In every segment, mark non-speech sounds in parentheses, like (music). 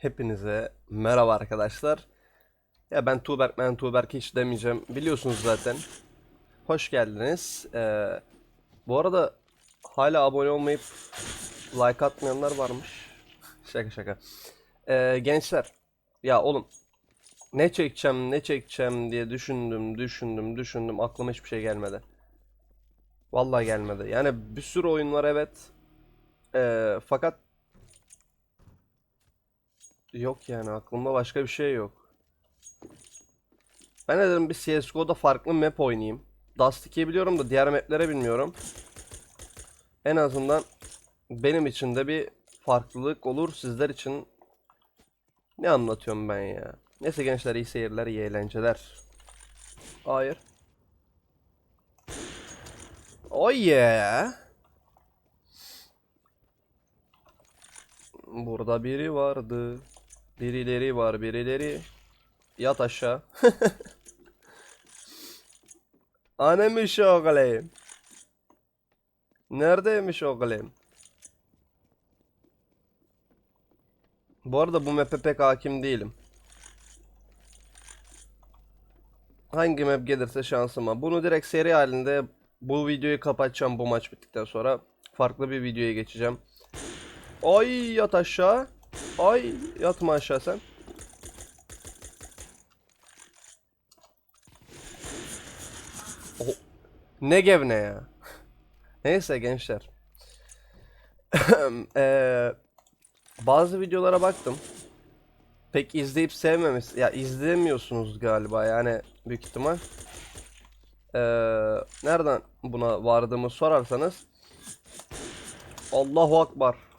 Hepinize merhaba arkadaşlar. Ya ben Tuğberk, ben Tuğberk hiç demeyeceğim. Biliyorsunuz zaten. Hoş geldiniz. Ee, bu arada hala abone olmayıp like atmayanlar varmış. Şaka şaka. Ee, gençler. Ya oğlum. Ne çekeceğim, ne çekeceğim diye düşündüm, düşündüm, düşündüm. Aklıma hiçbir şey gelmedi. Vallahi gelmedi. Yani bir sürü oyun var evet. Ee, fakat Yok yani aklımda başka bir şey yok. Ben de dedim bir CSGO'da farklı map oynayayım. Dust 2'yi biliyorum da diğer maplere bilmiyorum. En azından benim için de bir farklılık olur. Sizler için ne anlatıyorum ben ya. Neyse gençler iyi seyirler, iyi eğlenceler. Hayır. Oh yeah. Burada biri vardı. Birileri var, birileri. Yat aşağı. (laughs) Annemiş oğlum. Neredeymiş oğlum? Bu arada bu map'e pek hakim değilim. Hangi map gelirse şansıma. Bunu direkt seri halinde bu videoyu kapatacağım bu maç bittikten sonra. Farklı bir videoya geçeceğim. Ay yat aşağı. Ay yatma aşağı sen. Oh, ne gevne ya. Neyse gençler. Eee, (laughs) bazı videolara baktım. Pek izleyip sevmemiş. Ya izlemiyorsunuz galiba yani büyük ihtimal. Eee, nereden buna vardığımı sorarsanız. Allahu Akbar.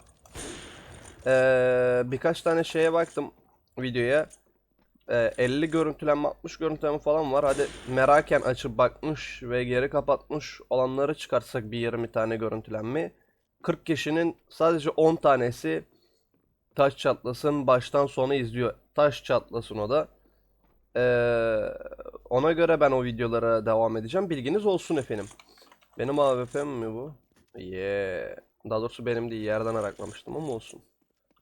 Ee, birkaç tane şeye baktım videoya. Ee, 50 görüntülenme 60 görüntülenme falan var. Hadi meraken açıp bakmış ve geri kapatmış olanları çıkarsak bir 20 tane görüntülenme. 40 kişinin sadece 10 tanesi taş çatlasın baştan sona izliyor. Taş çatlasın o da. Ee, ona göre ben o videolara devam edeceğim. Bilginiz olsun efendim. Benim AWP'm mi bu? Yeah. Daha doğrusu benim değil yerden araklamıştım ama olsun.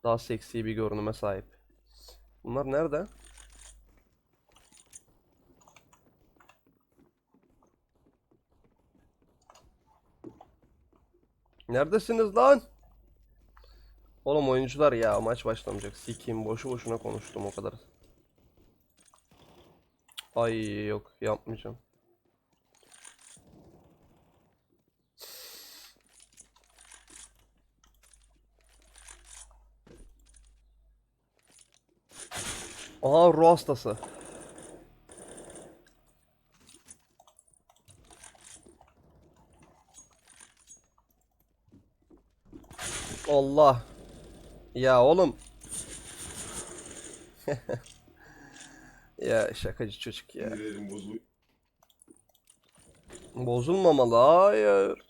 Daha seksi bir görünüme sahip. Bunlar nerede? Neredesiniz lan? Oğlum oyuncular ya maç başlamayacak. Sikeyim boşu boşuna konuştum o kadar. Ay yok yapmayacağım. Aha ruh hastası. Allah. Ya oğlum. (laughs) Ya şakacı çocuk ya. Bozulmamalı. Hayır.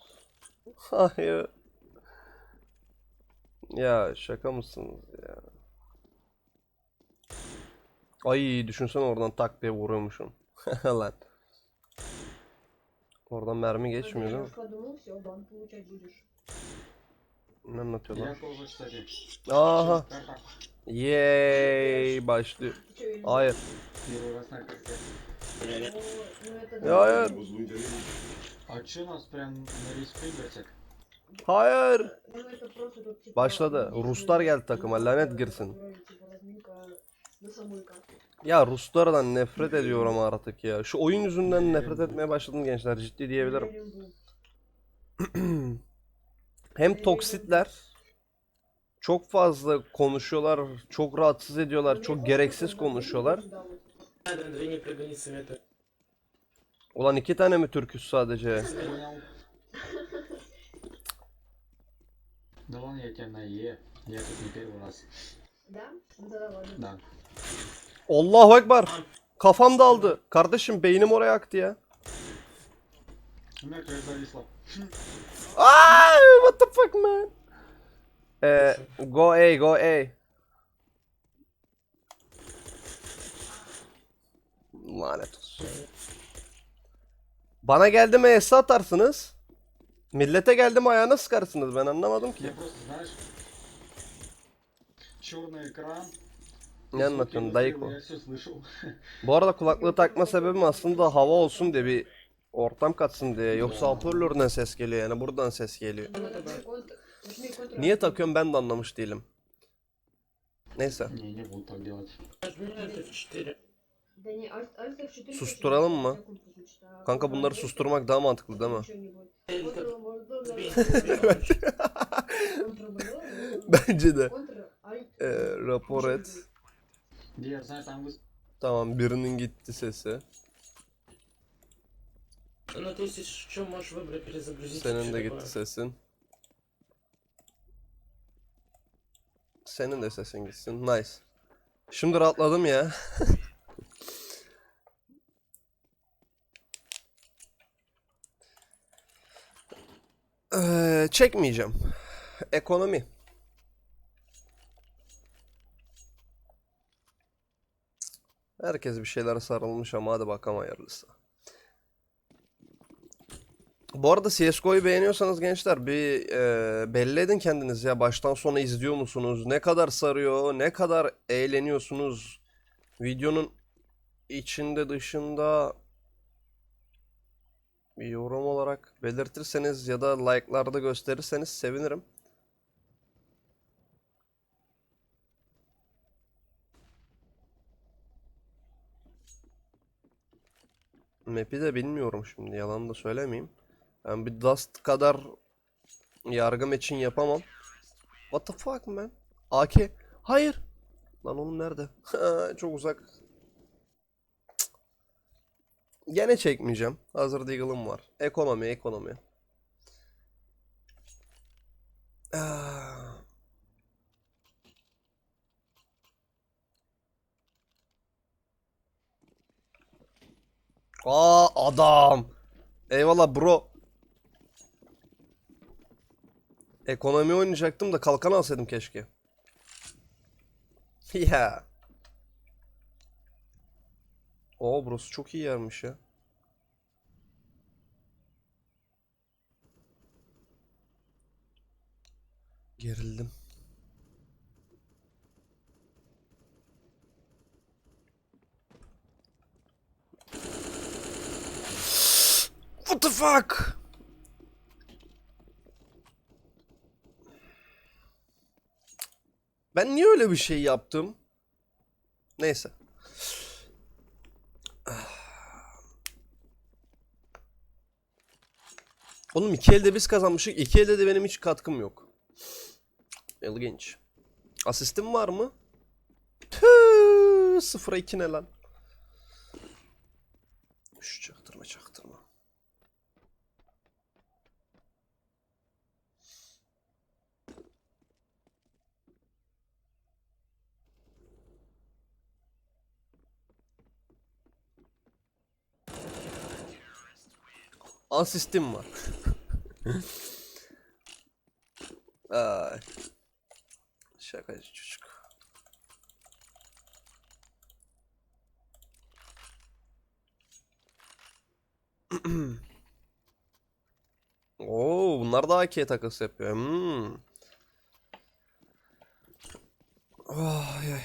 Hayır. Ya şaka mısınız ya? Ay düşünsene oradan tak diye vuruyormuşum. (laughs) Lan. Oradan mermi geçmiyor değil mi? Ne anlatıyorlar? Aha. Yay başlıyor. Hayır. Hayır. Hayır. Başladı. Ruslar geldi takıma lanet girsin. Ya Ruslardan nefret ediyorum artık ya. Şu oyun yüzünden nefret etmeye başladım gençler. Ciddi diyebilirim. Уверен был. (clears throat) Hem toksitler çok fazla konuşuyorlar, çok rahatsız ediyorlar, Ну, çok мне gereksiz просто konuşuyorlar. да, вот. Надо две непрогони это. Ulan iki tane mi Türküz sadece? Понял. Да ладно, я тебя на Е. Я тут не первый раз. Allahu Ekber. Kafam daldı. Kardeşim beynim oraya aktı ya. Aa, what the fuck man? Ee, go A, go A. Lanet olsun. Bana geldi mi esa atarsınız? Millete geldi mi ayağına sıkarsınız? Ben anlamadım ki Я просто, знаешь, черный экран, Ne anlatıyorsun dayık o? Я все слышал. Bu arada kulaklığı takma sebebim aslında hava olsun diye bir ortam katsın diye. Yoksa hoparlörden ses geliyor yani buradan ses geliyor. Нажми Ctrl- нажми Ctrl- Niye takıyorum ben de anlamış değilim. Neyse. Не, не буду так делать. Нажми на F4. Да не, Alt- Alt F4 Susturalım mı? секунд послушать, а Kanka bunları Ctrl- susturmak daha mantıklı değil mi? Ничего не будет. Или как Ctrl- Ctrl- сбей, Ctrl- (laughs) сбей. Ctrl- Ctrl- Bence de. Ctrl- Alt- Ee, rapor Ничего не et. будет. Я знаю, там вы... Tamam birinin gitti sesi. Ну, ты если что, можешь выбрать перезагрузить. Senin всё de такое. gitti sesin. Senin de sesin gitsin. Nice. Şimdi rahatladım ya. (laughs) Eee, çekmeyeceğim. Ekonomi. Herkes bir şeylere sarılmış ama hadi bakalım hayırlısı. Bu arada CSGO'yu beğeniyorsanız gençler bir e, belli edin kendiniz ya. Baştan sona izliyor musunuz? Ne kadar sarıyor? Ne kadar eğleniyorsunuz? Videonun içinde dışında bir yorum olarak belirtirseniz ya da like'larda gösterirseniz sevinirim. Map'i de bilmiyorum şimdi yalan da söylemeyeyim. Ben bir Dust kadar yargım için yapamam. What the fuck man? AK. Hayır. Lan oğlum nerede? (laughs) Çok uzak. Gene çekmeyeceğim. Hazır Deagle'ım var. Ekonomi, ekonomi. Ah. Aa adam. Eyvallah bro. Ekonomi oynayacaktım da kalkan alsaydım keşke. (laughs) Ya. Oo burası çok iyi yermiş ya. Gerildim. The fuck? Ben niye öyle bir şey yaptım? Neyse. Oğlum iki elde biz kazanmışık. iki elde de benim hiç katkım yok. İlginç. Asistim var mı? Tüh, 0'a 2 ne lan? Asistim var. (laughs) Ay. Şakacı çocuk. (clears throat) Oo, bunlar da AK takısı yapıyor. Hmm. Ay, ay.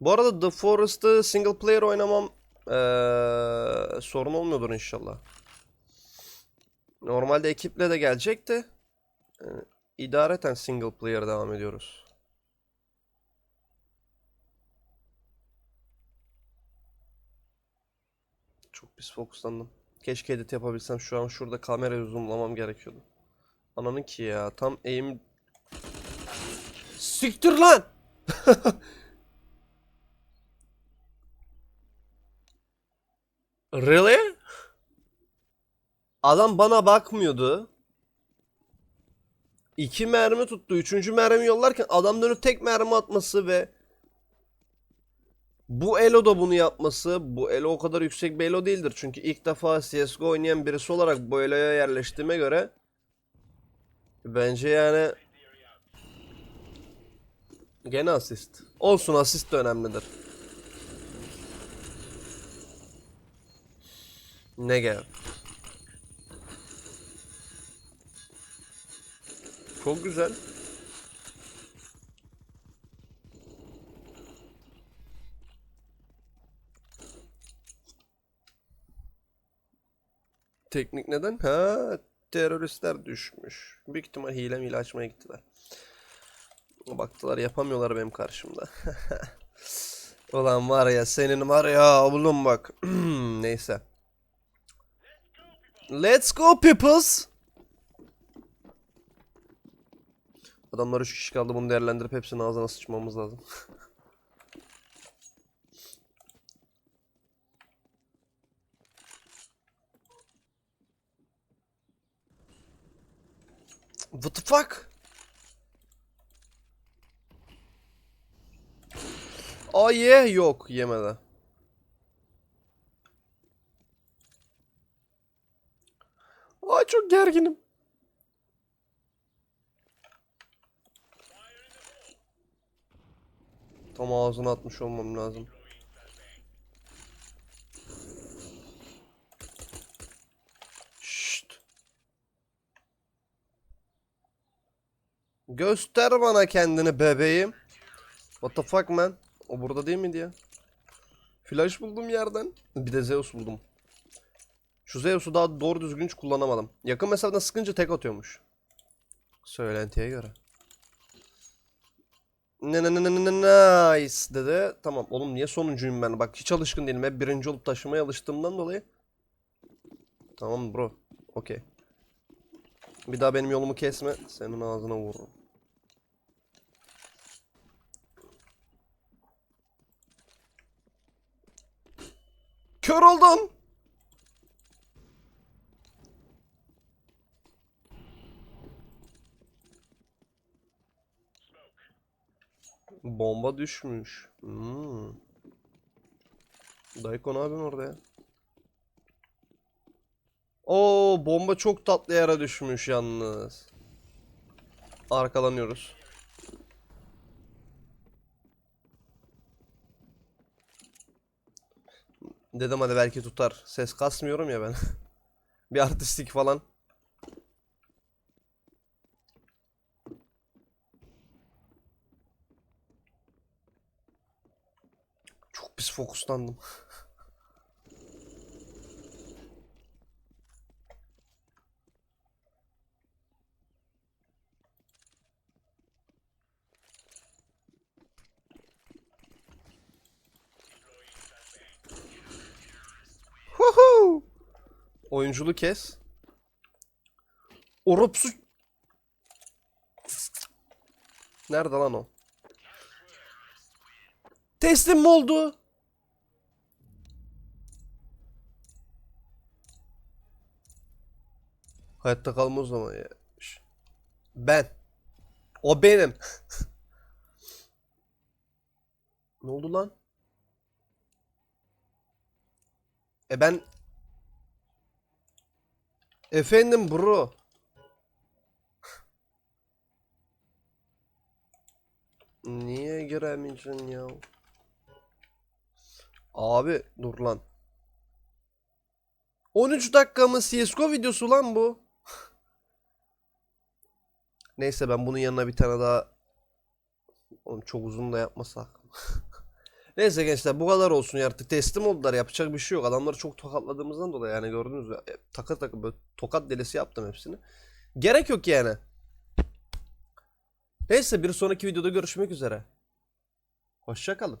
Bu arada The Forest'ı single player oynamam eee, sorun olmuyordur inşallah. Normalde ekiple de gelecek de e, idareten single player devam ediyoruz. Çok pis fokuslandım. Keşke edit yapabilsem. Şu an şurada kamerayı zoomlamam gerekiyordu. Ananın ki ya. Tam aim... Siktir lan! (laughs) Really? Adam bana bakmıyordu. İki mermi tuttu. Üçüncü mermi yollarken adam dönüp tek mermi atması ve bu elo da bunu yapması. Bu elo o kadar yüksek bir elo değildir. Çünkü ilk defa CSGO oynayan birisi olarak bu eloya yerleştiğime göre bence yani gene asist. Olsun asist de önemlidir. Negev. Çok güzel. Teknik neden? Ha, teröristler düşmüş. Büyük ihtimal hile mile açmaya gittiler. Baktılar yapamıyorlar benim karşımda. (laughs) Ulan var ya senin var ya oğlum bak. (clears throat) Neyse. Let's go peoples. Adamlar 3 kişi kaldı bunu değerlendirip hepsinin ağzına sıçmamız lazım. (laughs) What the fuck? Aa ye yok yemedi. Aa çok gerginim. Tam ağzına atmış olmam lazım. Şşt. Göster bana kendini bebeğim. What the fuck man? O burada değil miydi ya? Flash buldum yerden. Bir de Zeus buldum. Şu Zeus'u daha doğru düzgün hiç kullanamadım. Yakın mesafeden sıkınca tek atıyormuş. Söylentiye göre. Ne ne ne ne ne nice dedi. Tamam oğlum niye sonuncuyum ben? Bak hiç alışkın değilim. Hep birinci olup taşımaya alıştığımdan dolayı. Tamam bro. Okey. Bir daha benim yolumu kesme. Senin ağzına vururum. Kör oldum. Bomba düşmüş. Hmm. Dayko ne yapıyorsun orada ya? Oo bomba çok tatlı yere düşmüş yalnız. Arkalanıyoruz. Dedim hadi belki tutar. Ses kasmıyorum ya ben. (laughs) Bir artistik falan. Çok pis fokuslandım. Oyunculu kes. Oropsu. Nerede lan o? Teslim mi oldu? Hayatta kalma o zaman ya. Ben. O benim. (laughs) ne oldu lan? E ben... Efendim bro. (laughs) Niye giremeyeceksin ya? Abi dur lan. 13 dakika mı CSGO videosu lan bu? Neyse ben bunun yanına bir tane daha Oğlum çok uzun da yapmasak. (laughs) Neyse gençler bu kadar olsun ya artık teslim oldular yapacak bir şey yok. Adamları çok tokatladığımızdan dolayı yani gördünüz mü? E, Takır takır böyle tokat delisi yaptım hepsini. Gerek yok yani. Neyse bir sonraki videoda görüşmek üzere. Hoşça kalın.